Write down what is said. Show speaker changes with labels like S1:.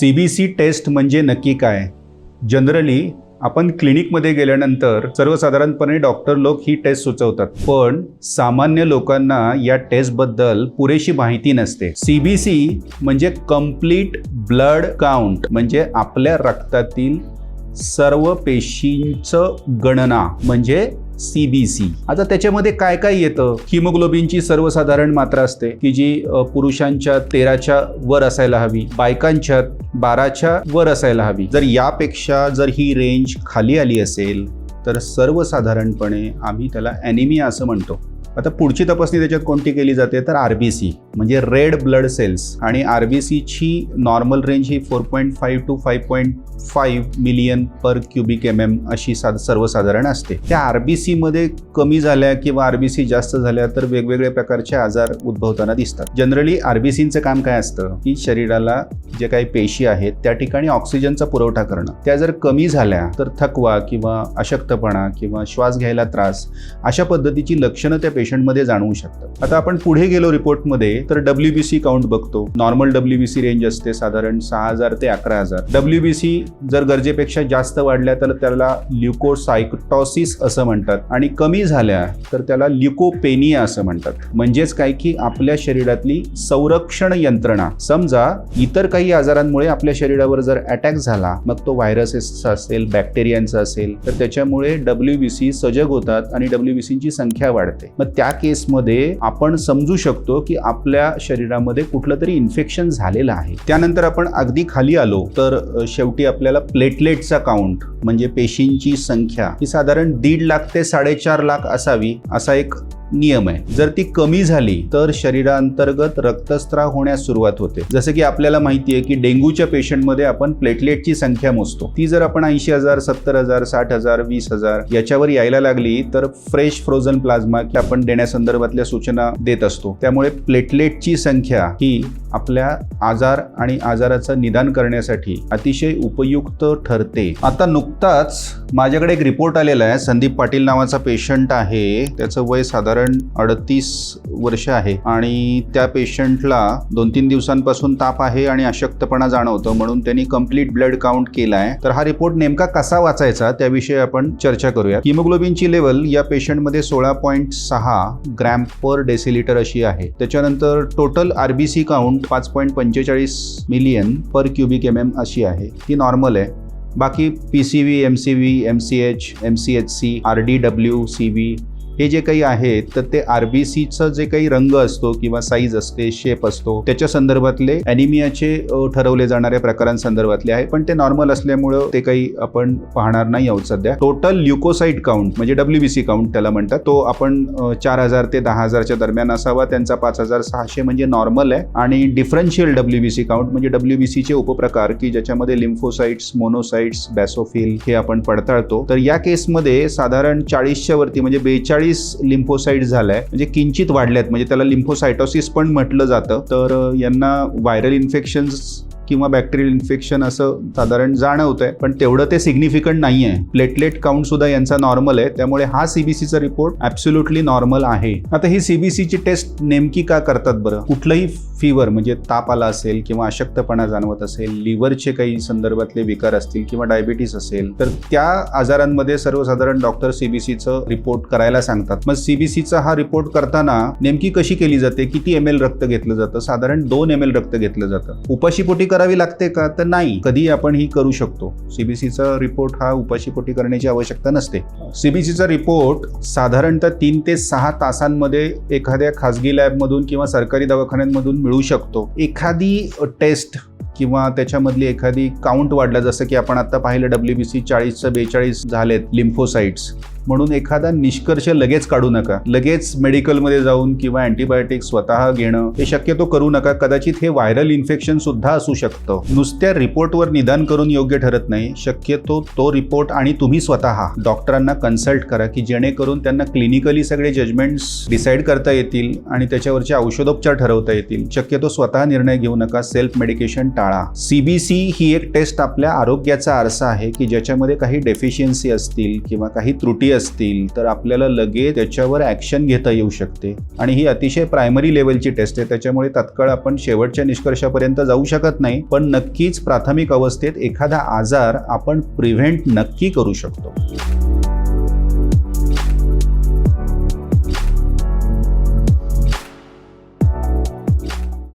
S1: C B C taste म्हणजे नक्की काय? जनरली आपण क्लिनिकमध्ये गेल्यानंतर सर्वसाधारणपणे डॉक्टर लोक ही टेस्ट सुचवतात. पण सामान्य लोकांना या टेस्टबद्दल पुरेशी माहिती नसते. सी बी सी म्हणजे कंप्लीट ब्लड काउंट म्हणजे आपल्या रक्तातील सर्व पेशींचं गणना म्हणजे सी बी सी आता त्याच्यामध्ये काय काय येतं? हिमोग्लोबिनची सर्वसाधारण मात्रा असते की जी पुरुषांच्या तेराच्या वर असायला हवी बायकांच्या बाराच्या वर असायला हवी. जर यापेक्षा जर ही रेंज खाली आली असेल तर सर्वसाधारणपणे आम्ही त्याला ॲनिमिया असं म्हणतो. आता पुढची तपासणी त्याच्यात कोणती केली जाते? तर आर बी सी म्हणजे रेड ब्लड सेल्स आणि आर बी सीची नॉर्मल रेंज ही four point five two five point five million per cubic M M अशी सा सर्वसाधारण असते. त्या आर बी सीमध्ये कमी झाल्या किंवा आर बी सी जास्त झाल्या तर वेगवेगळ्या प्रकारचे आजार उद्भवताना दिसतात. जनरली आर बी सीचं काम काय असतं? की शरीराला जे काही पेशी आहेत त्या ठिकाणी ऑक्सिजनचा पुरवठा करणं. त्या जर कमी झाल्या तर थकवा किंवा अशक्तपणा किंवा श्वास घ्यायला त्रास अशा पद्धतीची लक्षणं त्या पेशंटमध्ये जाणवू शकतात. आता आपण पुढे गेलो रिपोर्टमध्ये तर डब्ल्यू बी सी काउंट बघतो. Normal W B C range असते साधारण सहा हजार ते अकरा हजार. डब्ल्यू बी सी जर गरजेपेक्षा जास्त वाढल्या तर त्याला ल्युकोसायटॉसिस असं म्हणतात. आणि कमी झाल्या तर त्याला ल्युकोपेनिया असं म्हणतात. म्हणजेच काय की आपल्या शरीरातली संरक्षण यंत्रणा समजा इतर काही आजारांमुळे आपल्या शरीरावर जर अटॅक झाला मग तो व्हायरसेसचा असेल बॅक्टेरियांचा असेल तर त्याच्यामुळे डब्ल्यू बी सी सजग होतात आणि डब्ल्यू बी सीची संख्या वाढते. मग त्या केसमध्ये आपण समजू शकतो की आपल्या शरीरामध्ये कुठलं तरी इन्फेक्शन झालेलं आहे. त्यानंतर आपण अगदी खाली आलो तर शेवटी आपल्याला प्लेटलेटचा काउंट म्हणजे पेशींची संख्या ही साधारण दीड लाख ते साडेचार लाख असावी असा एक नियम आहे. जर ती कमी झाली तर शरीरांतर्गत रक्तस्राव होण्यास सुरुवात होते. जसं की आपल्याला माहिती आहे की डेंग्यूच्या पेशंटमध्ये आपण प्लेटलेटची संख्या मोजतो. ती जर आपण ऐंशी हजार सत्तर हजार साठ हजार वीस हजार याच्यावर यायला लागली तर फ्रेश फ्रोझन प्लाझ्मा की आपण देण्यासंदर्भातल्या सूचना देत असतो. त्यामुळे प्लेटलेटची संख्या ही आपल्या आजार आणि आजाराचं निदान करण्यासाठी अतिशय उपयुक्त ठरते. आता नुकताच माझ्याकडे एक रिपोर्ट आलेला आहे. संदीप पाटील नावाचा पेशंट आहे. त्याचं वय साधारण अडतीस वर्ष आहे आणि त्या पेशंटला दोन तीन दिवसांपासून ताप आहे आणि अशक्तपणा जाणवतो म्हणून त्यांनी कंप्लीट ब्लड काउंट केलाय. तर हा रिपोर्ट नेमका कसा वाचायचा त्याविषयी आपण चर्चा करूया हिमोग्लोबिनची लेवल या पेशंटमध्ये सोळा पॉईंट सहा ग्रॅम पर डेसिलिटर अशी आहे. त्याच्यानंतर टोटल आरबीसी काउंट पाच पॉईंट पंचेचाळीस million per cubic M M अशी आहे. ती नॉर्मल आहे. बाकी P C V M C V M C H M C H C R D W C V हे जे काही आहेत तर ते आर बी सीचं जे काही रंग असतो किंवा साईज असते शेप असतो त्याच्या संदर्भातले अॅनिमियाचे ठरवले जाणाऱ्या प्रकारांसंदर्भातले आहे. पण ते नॉर्मल असल्यामुळं ते काही आपण पाहणार नाही आहोत सध्या. टोटल ल्युकोसाईट काउंट म्हणजे डब्ल्यू बी सी काउंट त्याला म्हणतात तो आपण चार हजार ते दहा हजारच्या दरम्यान असावा. त्यांचा पाच हजार सहाशे म्हणजे नॉर्मल आहे. आणि differential W B C count म्हणजे डब्ल्यू बी सीचे उपप्रकार की ज्याच्यामध्ये लिम्फोसाइट्स मोनोसाइट्स बॅसोफिल हे आपण पडताळतो. तर या केसमध्ये साधारण चाळीसच्या वरती म्हणजे बेचाळीस लिम्फोसाईट झालाय. म्हणजे किंचित वाढल्यात म्हणजे त्याला लिम्फोसायटोसिस पण म्हटलं जातं. तर यांना व्हायरल इन्फेक्शन्स किंवा बॅक्टेरियल इन्फेक्शन असं साधारण जाणवत आहे पण तेवढं ते सिग्निफिकंट नाही आहे प्लेटलेट काउंट सुद्धा यांचा नॉर्मल आहे त्यामुळे हा सीबीसीचा रिपोर्ट ॲब्सोल्युटली नॉर्मल आहे. आता ही सीबीसीची टेस्ट नेमकी का करतात बरं? कुठलंही फीवर म्हणजे ताप आला असेल किंवा अशक्तपणा जाणवत असेल लिव्हरचे काही संदर्भातले विकार असतील किंवा डायबिटीस असेल तर त्या आजारांमध्ये सर्वसाधारण डॉक्टर सीबीसीचं रिपोर्ट करायला सांगतात. मग सीबीसीचा हा रिपोर्ट करताना नेमकी कशी केली जाते? किती एम एल रक्त घेतलं जातं? साधारण दोन एम एल रक्त घेतलं जातं. उपाशीपोटी कर करावी लागते का? तर नाही. कधी आपण ही करू शकतो. सीबीसीचा रिपोर्ट हा उपाशीपोटी करण्याची आवश्यकता नसते. सीबीसीचा रिपोर्ट साधारणतः तीन ते सहा तासांमध्ये एखाद्या खाजगी लॅबमधून किंवा सरकारी दवाखान्यांमधून मिळू शकतो. एखादी टेस्ट किंवा त्याच्यामधली एखादी काउंट वाढला जसं की आपण आता पाहिलं डब्ल्यू बी सी चाळीसचं बेचाळीस झालेत लिम्फोसाइट्स म्हणून एखादा निष्कर्ष लगेच काढू नका. लगेच मेडिकलमध्ये जाऊन किंवा अँटीबायोटिक स्वतः घेणं हे शक्यतो करू नका. कदाचित हे व्हायरल इन्फेक्शन सुद्धा असू शकतं. नुसत्या रिपोर्टवर निदान करून योग्य ठरत नाही. शक्यतो तो रिपोर्ट आणि तुम्ही स्वतः. डॉक्टरांना कन्सल्ट करा की जेणेकरून त्यांना क्लिनिकली सगळे जजमेंट्स डिसाईड करता येतील आणि त्याच्यावरचे औषधोपचार ठरवता येतील. शक्यतो स्वतः निर्णय घेऊ नका. सेल्फ मेडिकेशन टाळा. सीबीसी ही एक टेस्ट आपल्या आरोग्याचा आरसा आहे की ज्याच्यामध्ये काही डेफिशियन्सी असतील किंवा काही त्रुटी असतील तर आपल्याला लगेच त्याच्यावर ॲक्शन घेता येऊ शकते. आणि ही अतिशय प्रायमरी लेवलची टेस्ट आहे. त्याच्यामुळे तात्काळ आपण शेवटच्या निष्कर्षापर्यंत जाऊ शकत नाही. पण नक्कीच प्राथमिक अवस्थेत एखादा आजार आपण प्रिव्हेंट नक्की करू शकतो.